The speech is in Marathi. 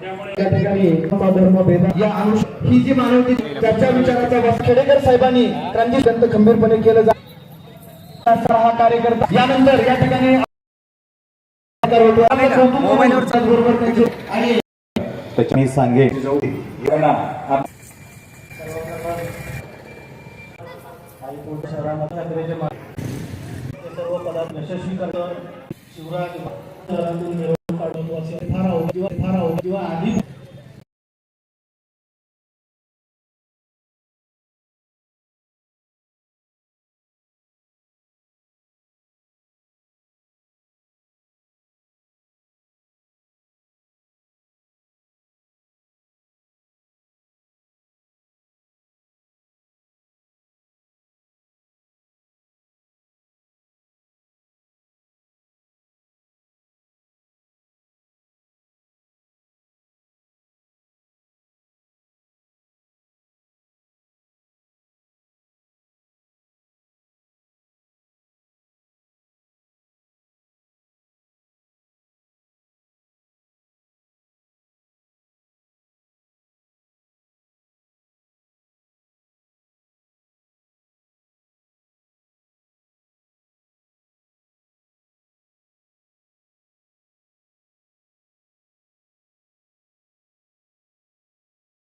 या ठिकाणी धर्म भेद या अनुष ही जी मानवती त्याच्या विचाराचा खेडेकर साहेबांनी क्रांती संत खंबीरपणे केलं जात हा कार्यकर्ता यानंतर या ठिकाणी आणि त्याच्या सांगेन शहरामध्ये सर्व पदार्थ यशस्वी करतो शिवराज शहरातून काढून फार आवड- किंवा फार आवड- किंवा आधी